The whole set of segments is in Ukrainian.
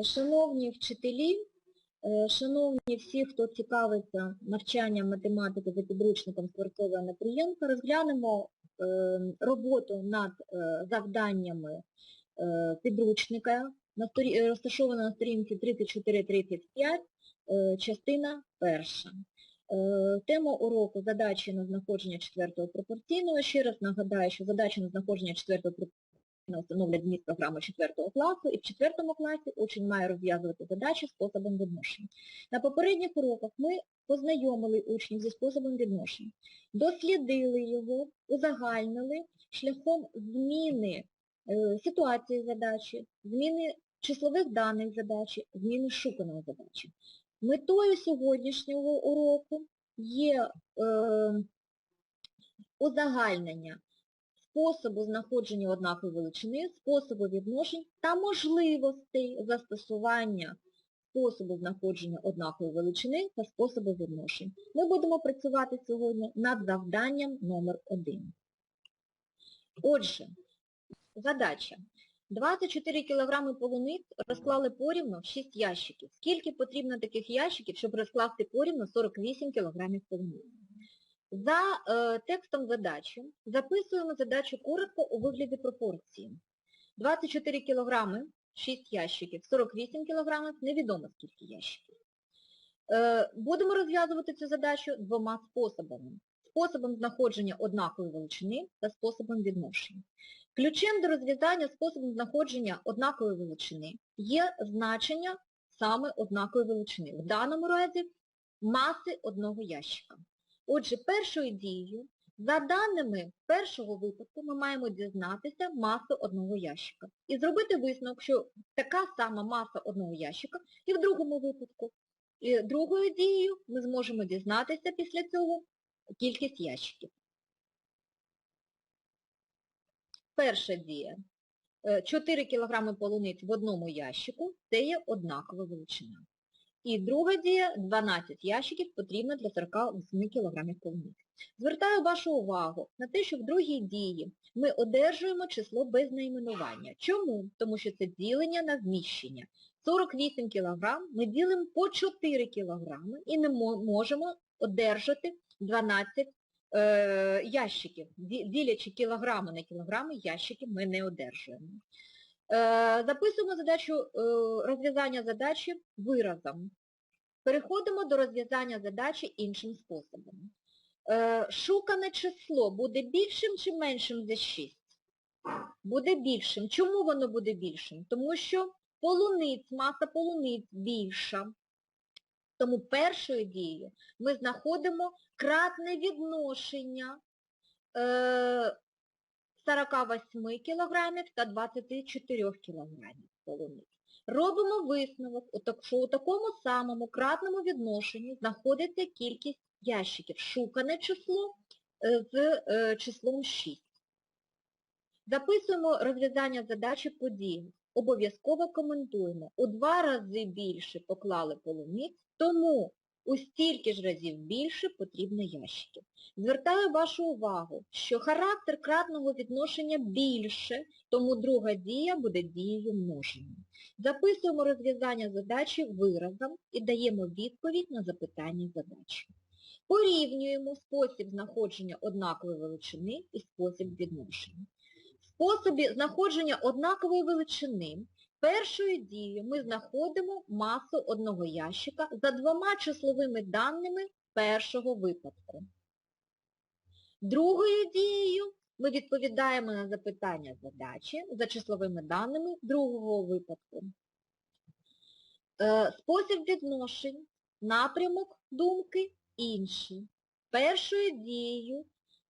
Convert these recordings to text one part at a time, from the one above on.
Шановні вчителі, е, шановні всі, хто цікавиться навчанням математики за підручником Скворцова Анапрієнка, розглянемо е, роботу над е, завданнями підручника, на розташована на сторінці 34-35, е, частина перша. Тема уроку задачі на знаходження четвертого пропорційного. Ще раз нагадаю, що задачі на знаходження четвертого пропорційного встановлять зміст програми 4 класу, і в 4 класі учень має розв'язувати задачі способом відношень. На попередніх уроках ми познайомили учнів зі способом відношень, дослідили його, узагальнили шляхом зміни е, ситуації задачі, зміни числових даних задачі, зміни шуканої задачі. Метою сьогоднішнього уроку є е, узагальнення способу знаходження однакової величини, способу відношень та можливостей застосування способу знаходження однакової величини та способу відношень. Ми будемо працювати сьогодні над завданням номер 1. Отже, задача. 24 кг полуниць розклали порівну в 6 ящиків. Скільки потрібно таких ящиків, щоб розкласти порівну 48 кг полуниць? За е, текстом задачі записуємо задачу коротко у вигляді пропорції. 24 кг, 6 ящиків, 48 кг, невідомо скільки ящиків. Е, будемо розв'язувати цю задачу двома способами. Способом знаходження однакової величини та способом відношення. Ключем до розв'язання способом знаходження однакової величини є значення саме однакової величини. В даному разі маси одного ящика. Отже, першою дією, за даними першого випадку, ми маємо дізнатися масу одного ящика. І зробити висновок, що така сама маса одного ящика і в другому випадку. І другою дією ми зможемо дізнатися після цього кількість ящиків. Перша дія. Е, 4 кг полуниць в одному ящику – це є однакова величина. І друга дія, 12 ящиків потрібно для 48 кг полуниць. Звертаю вашу увагу на те, що в другій дії ми одержуємо число без найменування. Чому? Тому що це ділення на зміщення. 48 кг ми ділимо по 4 кг і не можемо одержати 12 е, ящиків. Ділячи кілограми на кілограми, ящиків ми не одержуємо. Е, Записуємо задачу, е, розв'язання задачі виразом. Переходимо до розв'язання задачі іншим способом. Е, Шукане число буде більшим чи меншим за 6? Буде більшим. Чому воно буде більшим? Тому що полуниць, маса полуниць більша. Тому першою дією ми знаходимо кратне відношення 48 кг та 24 кг полуниць. Робимо висновок, що у такому самому кратному відношенні знаходиться кількість ящиків. Шукане число е, з е, числом 6. Записуємо розв'язання задачі по. Обов'язково коментуємо. У два рази більше поклали полуниць, тому у стільки ж разів більше потрібно ящиків. Звертаю вашу увагу, що характер кратного відношення більше, тому друга дія буде дією множення. Записуємо розв'язання задачі виразом і даємо відповідь на запитання задачі. Порівнюємо спосіб знаходження однакової величини і спосіб відношення. В способі знаходження однакової величини першою дією ми знаходимо масу одного ящика за двома числовими даними першого випадку. Другою дією ми відповідаємо на запитання задачі за числовими даними другого випадку. Е, Спосіб відношень, напрямок думки інший. Першою дією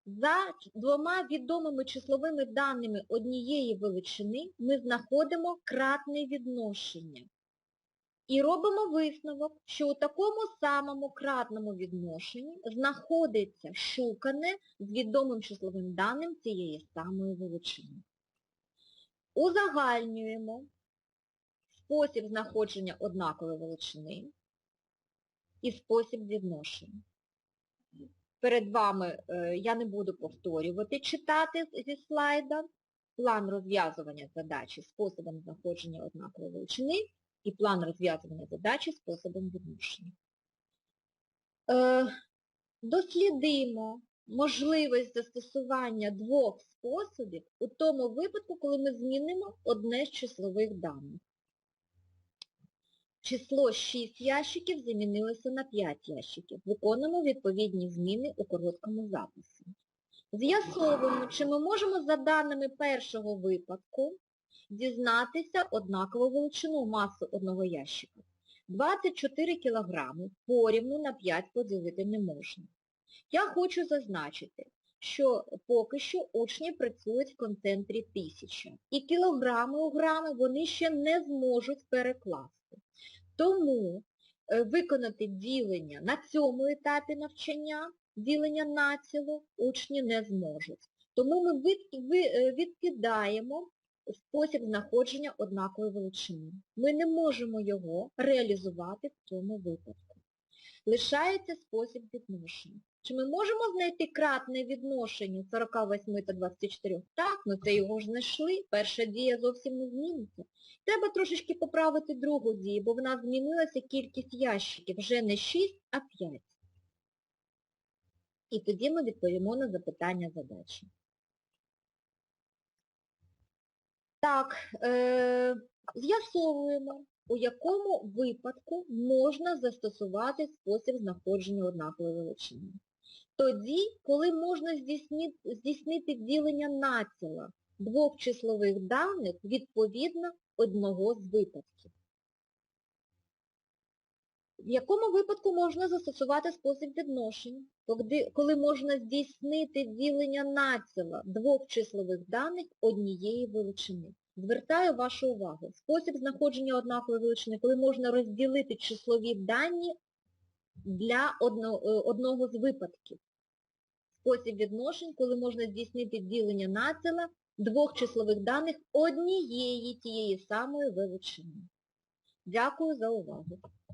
за двома відомими числовими даними однієї величини ми знаходимо кратне відношення. І робимо висновок, що у такому самому кратному відношенні знаходиться шукане з відомим числовим даним цієї самої величини. Узагальнюємо спосіб знаходження однакової величини і спосіб відношення. Перед вами е, я не буду повторювати, читати зі слайда план розв'язування задачі способом знаходження однакової величини і план розв'язування задачі способом відношення. Е, дослідимо можливість застосування двох способів у тому випадку, коли ми змінимо одне з числових даних. Число 6 ящиків замінилося на 5 ящиків. Виконуємо відповідні зміни у короткому записі. З'ясовуємо, чи ми можемо за даними першого випадку дізнатися однакову величину масу одного ящика. 24 кг порівну на 5 поділити не можна. Я хочу зазначити, що поки що учні працюють в концентрі 1000. І кілограми у грами вони ще не зможуть перекласти. Тому е, виконати ділення на цьому етапі навчання, ділення націло, учні не зможуть. Тому ми е, відкидаємо спосіб знаходження однакової величини. Ми не можемо його реалізувати в цьому випадку. Лишається спосіб відношення. Чи ми можемо знайти кратне відношення 48 та 24? Так, ми це його ж знайшли. Перша дія зовсім не зміниться. Треба трошечки поправити другу дію, бо в нас змінилася кількість ящиків. Вже не 6, а 5. І тоді ми відповімо на запитання задачі. Так, е, з'ясовуємо, у якому випадку можна застосувати спосіб знаходження однакової величини. Тоді, коли можна здійснити, здійснити ділення націла двох числових даних відповідно одного з випадків. В якому випадку можна застосувати спосіб відношення? Коли, коли можна здійснити ділення націла двох числових даних однієї величини. Звертаю вашу увагу. Спосіб знаходження однакової величини, коли можна розділити числові дані для е, одного з випадків. Спосіб відношень, коли можна здійснити ділення націла двох числових даних однієї тієї самої величини. Дякую за увагу.